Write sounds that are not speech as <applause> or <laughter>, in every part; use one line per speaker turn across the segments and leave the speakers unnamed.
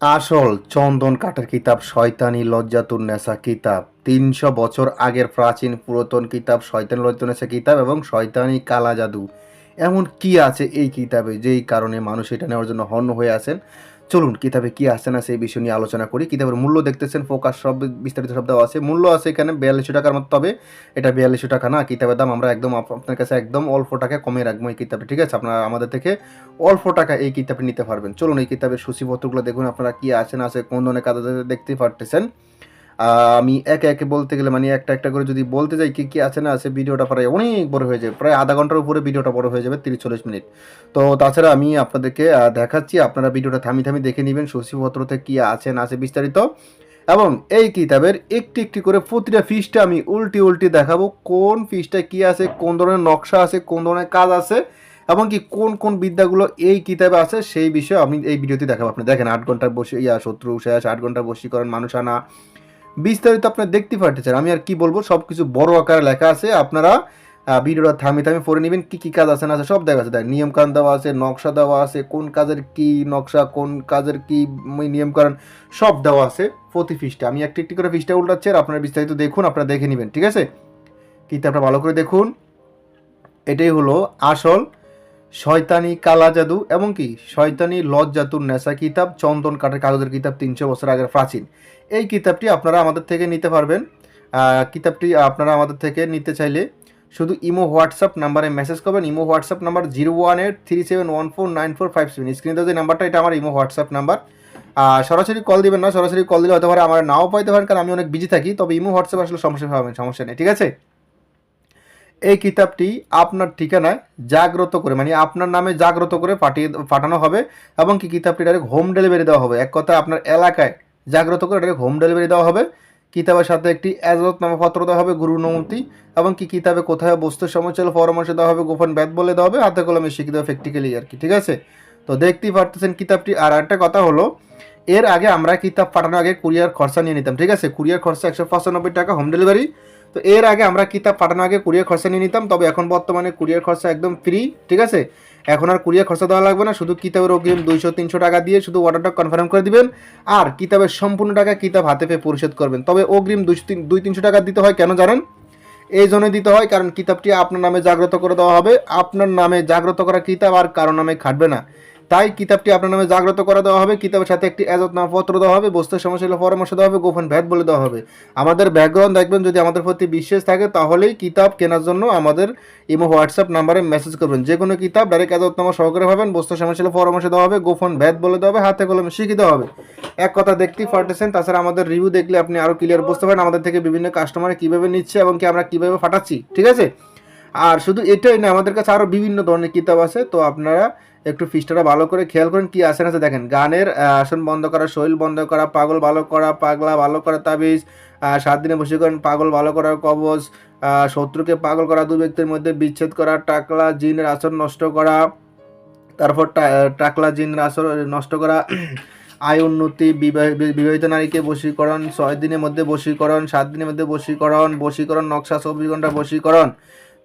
আসল চন্দন কাঠের কিতাব শয়তানি লজ্জাতুন নেশা কিতাব। তিনশো বছর আগের প্রাচীন পুরাতন কিতাব শয়তানি লজ্জাতুন নেশা কিতাব এবং শয়তানি কালা জাদু। এমন কি আছে এই কিতাবে যেই কারণে মানুষ এটা নেওয়ার জন্য হন্য হয়ে আছেন? চলুন কিতাবে কি আছে না সেই বিষয় নিয়ে আলোচনা করি। কিতাবের মূল্য দেখতেছেন ফোকাস সব বিস্তারিত সব দেওয়া আছে। মূল্য আছে এখানে বিয়াল্লিশশো টাকার মতো, তবে এটা বিয়াল্লিশশো টাকা না। কিতাবের দাম আমরা একদম আপনার কাছে একদম অল্প টাকা কমে রাখব এই কিতাবটা, ঠিক আছে? আপনারা আমাদের থেকে অল্প টাকা এই কিতাবটি নিতে পারবেন। চলুন এই কিতাবের সূচিপত্রগুলো দেখুন, আপনারা কি আছে না আছে, কোন ধরনের কাজ দেখতে পারতেছেন। আমি একে একে বলতে গেলে মানে একটা একটা করে যদি বলতে যাই কি কি আছে না আছে, ভিডিওটা প্রায় অনেক বড় হয়ে যাবে। প্রায় আধা ঘণ্টার উপরে ভিডিওটা বড় হয়ে যাবে, তিরিশ চল্লিশ মিনিট। তো তাছাড়া আমি আপনাদেরকে দেখাচ্ছি, আপনারা ভিডিওটা থামি থামি দেখে নেবেন, সূচিপত্রতে কি আছে না আছে বিস্তারিত। এবং এই কিতাবের একটি একটি করে প্রতিটা ফিসটা আমি উল্টি উল্টি দেখাবো, কোন ফিসটা কি আছে, কোন ধরনের নকশা আছে, কোন ধরনের কাজ আছে, এবং কি কোন কোন বিদ্যাগুলো এই কিতাবে আছে, সেই বিষয়ে আমি এই ভিডিওতে দেখাবো। আপনি দেখেন, আট ঘণ্টার বসে, ইয়া, শত্রু, শেষ, আট ঘণ্টার বসীকরণ মানুষ আনা বিস্তারিত আপনার দেখতে পারতেছেন আমি আর কি বলব সব কিছু বড় আকারে লেখা আছে। আপনারা ভিডিওটা থামি থামি পড়ে নেবেন, কি কি কাজ আছে না আছে, সব দেখা আছে। দেখ, নিয়মকানুন দেওয়া আছে, নকশা দেওয়া আছে, কোন কাজের কি নকশা, কোন কাজের কি নিয়মকানুন, সব দেওয়া আছে প্রতি ফিসটা। আমি একটি একটি করে ফিসটা উল্টাচ্ছি আর আপনারা বিস্তারিত দেখুন, আপনারা দেখে নেবেন, ঠিক আছে? কিন্তু কিতাবটা ভালো করে দেখুন। এটাই হলো আসল শয়তানি কালা জাদু এবং কি শয়তানি লজ্জাতুর নেশা কিতাব, চন্দন কাঠের কাগজের কিতাব তিনশো বছর আগের প্রাচীন। এই কিতাবটি আপনারা আমাদের থেকে নিতে পারবেন। কিতাবটি আপনারা আমাদের থেকে নিতে চাইলে শুধু ইমো, হোয়াটসঅ্যাপ নাম্বারে মেসেজ করবেন। Imo, WhatsApp number zero one eight three seven one four nine four five seven. স্ক্রিনে যে নাম্বারটা, এটা আমার ইমো, হোয়াটসঅ্যাপ নাম্বার। সরাসরি কল দিবেন না, সরাসরি কল দিলে পারে আমার নাও পাইতে পারেন, কারণ আমি অনেক বিজি থাকি, তবে ইমো, হোয়াটসঅ্যাপ আসলে সমস্যা হবে, সমস্যা নেই, ঠিক আছে? এই কিতাবটি আপনার ঠিকানায় জাগ্রত করে মানে আপনার নামে জাগ্রত করে পাঠিয়ে পাঠানো হবে এবং কি কিতাবটি ডাইরেক্ট হোম ডেলিভারি দেওয়া হবে। এক কথায় আপনার এলাকায় জাগ্রত করে ডাইরেক্ট হোম ডেলিভারি দেওয়া হবে। কিতাবের সাথে একটি এজতনামাপত্র দেওয়া হবে, গুরু অনুমতি এবং কি কিতাবে কোথায় বস্তু সমচল, পরামর্শ দেওয়া হবে, গোপন ব্যাত বলে দেওয়া হবে, হাতে কলমে শিখে দেওয়া প্র্যাকটিক্যালি আর কি, ঠিক আছে? তো দেখতেই পারতেছেন কিতাবটি। আর একটা কথা হলো, এর আগে আমরা কিতাব পাঠানোর আগে কুরিয়ার খরচা নিয়ে নিতাম, ঠিক আছে? কুরিয়ার খরচা একশো পঁচানব্বই টাকা হোম ডেলিভারি তো এর আগে আমরা কিতাব পাঠানোর আগে কুরিয়ার খরচা নিয়ে নিতাম, তবে এখন বর্তমানে কুরিয়ার খরচা একদম ফ্রি ঠিক আছে? এখন আর কুরিয়ার খরচা দেওয়া লাগবে না, শুধু কিতাবের অগ্রিম দুইশো, তিনশো টাকা দিয়ে শুধু অর্ডারটা কনফার্ম করে দিবেন, আর কিতাবের সম্পূর্ণ টাকা কিতাব হাতে পেয়ে পরিশোধ করবেন। তবে অগ্রিম দুইশো দুই, তিনশো টাকা দিতে হয়, কেন জানেন? এই জন্য দিতে হয়, কারণ কিতাবটি আপনার নামে জাগ্রত করে দেওয়া হবে। আপনার নামে জাগ্রত করা কিতাব আর কারও নামে খাটবে না। তাই কিতাবটি আপনার নামে জাগ্রত করা দেওয়া হবে, কিতাবের সাথে একটি এজতনামপত্র দেওয়া হবে, বস্তুর সমস্যা হলে পরামর্শ দেওয়া হবে, গোপন ভেদ বলে দেওয়া হবে। আমাদের ব্যাকগ্রাউন্ড দেখবেন, যদি আমাদের প্রতি বিশ্বাস থাকে, তাহলেই কিতাব কেনার জন্য আমাদের ইমো, হোয়াটসঅ্যাপ নাম্বারে মেসেজ করবেন। যে কোনো কিতাব ডাইরেক্ট এজতনামা সহকারে পাবেন, বস্তুর সমস্যা হলে পরামর্শ দেওয়া হবে, গোপন ভেদ বলে দেওয়া হবে, হাতে কলমে দেওয়া হবে। এক কথা দেখতেই পারতেছেন, তাছাড়া আমাদের রিভিউ দেখলে আপনি আরও ক্লিয়ার বুঝতে পারেন, আমাদের থেকে বিভিন্ন কাস্টমার কীভাবে নিচ্ছে এবং কি আমরা কীভাবে ফাটাচ্ছি, ঠিক আছে? আর শুধু এটাই না, আমাদের কাছে আরও বিভিন্ন ধরনের কিতাব আছে, তো আপনারা একটু ফিসটা ভালো করে খেয়াল করেন কি আছে না আছে দেখেন। গানের আসন বন্ধ করা, শৈল বন্ধ করা, পাগল ভালো করা, পাগলা ভালো করা তাবিজ সাত দিনে বসে করেন পাগল ভালো করার কবজ শত্রুকে পাগল করা দু ব্যক্তির মধ্যে বিচ্ছেদ করা, টাকলা জিনের আসন নষ্ট করা, তারপর টাকলা জিনের আসন নষ্ট করা, <clears throat> আয় উন্নতি, বিবাহ বিবাহিত নারীকে বশীকরণ, ছয় দিনের মধ্যে বশীকরণ, সাত দিনের মধ্যে বশীকরণ বশীকরণ, নকশা চব্বিশ ঘণ্টা বশীকরণ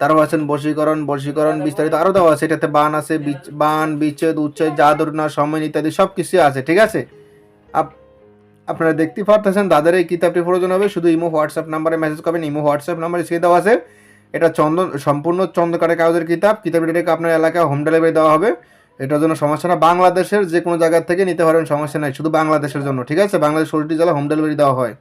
তারপর আছেন বশীকরণ বশীকরণ বিস্তারিত আরও দেওয়া আছে। এটাতে বান আছে বান, বিচ্ছেদ, উচ্ছেদ জাদুরনা সময় ইত্যাদি সব কিছু আছে, ঠিক আছে? আপ- আপনারা দেখতে পারতেছেন, তাদের এই কিতাবটি প্রয়োজন হবে। শুধু ইমো, হোয়াটসঅ্যাপ নাম্বারে মেসেজ করবেন, ইমো, হোয়াটসঅ্যাপ নাম্বারে স্ক্রিনে দেওয়া আছে। এটা চন্দন সম্পূর্ণ চন্দ্রকারের কাগজের কিতাব। কিতাবটি ডেকে আপনার এলাকায় হোম ডেলিভারি দেওয়া হবে। এটার জন্য সমস্যা না। বাংলাদেশের যে কোনো জায়গা থেকে নিতে পারেন, সমস্যা নাই। শুধু বাংলাদেশের জন্য, ঠিক আছে? বাংলাদেশ ষোলোটি জেলা হোম ডেলিভারি দেওয়া হয়।